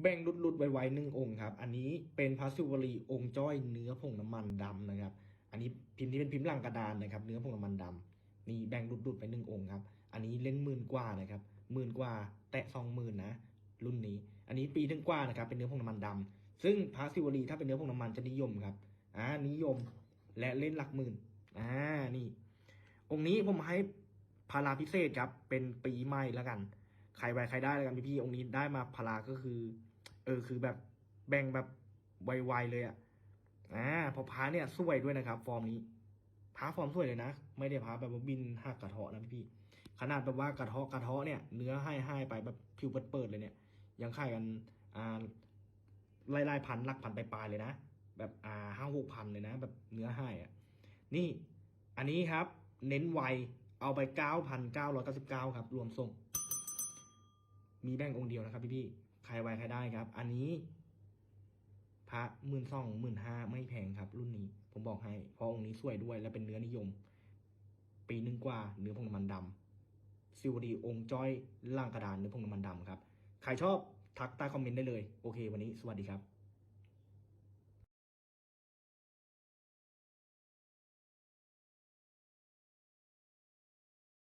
แบ่งรุดๆไวๆหนึ่งองค์ครับ อันนี้เป็นพระศิวลีองค์จ้อยเนื้อผงน้ำมันดำนะครับ อันนี้พิมพ์ที่เป็นพิมพ์ลังกระดานนะครับ เนื้อผงน้ำมันดำนี่แบ่งรุดๆไปหนึ่งองค์ครับ อันนี้เล่นหมื่นกว่านะครับหมื่นกว่าแตะสองหมื่นนะรุ่นนี้ อันนี้ปีถึงกว่านะครับ เป็นเนื้อผงน้ำมันดำซึ่งพระศิวลีถ้าเป็นเนื้อผงน้ำมันจะนิยมครับ อ่านิยมและเล่นหลักหมื่น อ่านี่ องค์นี้ผมให้พาราพิเศษครับ เป็นปีใหม่แล้วกัน ใครไวใครได้แล้วกันพี่ๆองค์นี้ได้มาพาราก็คือ เออคือแบบแบ่งแบบไวๆเลยอะอ่าพอพาเนี่ยสวยด้วยนะครับ ฟอร์มนี้พาฟอร์มสวยเลยนะ ไม่ได้พาแบบบินหักกระเทาะนะพี่ ขนาดแบบว่ากระเทาะกระเทาะเนี่ยเนื้อให้ให้ไปแบบผิวเปิดเลยเนี่ย ยังขายกันอ่าไล่ๆพันหลักพันปลายๆเลยนะ แบบอ่าห้าหกพันเลยนะ แบบเนื้อให้อะ นี่อันนี้ครับ เน้นไวเอาไปเก้าพันเก้าร้อยเก้าสิบเก้าครับ รวมส่ง มีแบ่งองค์เดียวนะครับ พี่ๆใครไวใครได้ครับ อันนี้ พระหมื่นสองหมื่นห้าไม่แพงครับ รุ่นนี้ ผมบอกให้เพราะองค์นี้สวยด้วย และเป็นเนื้อนิยม ปีหนึ่งกว่า เนื้อพงน้ำมันดำซิวดีองค์จ้อยล่างกระดานเนื้อพงน้ำมันดำครับ ใครชอบทักใต้คอมเมนต์ได้เลย โอเค วันนี้สวัสดีครับ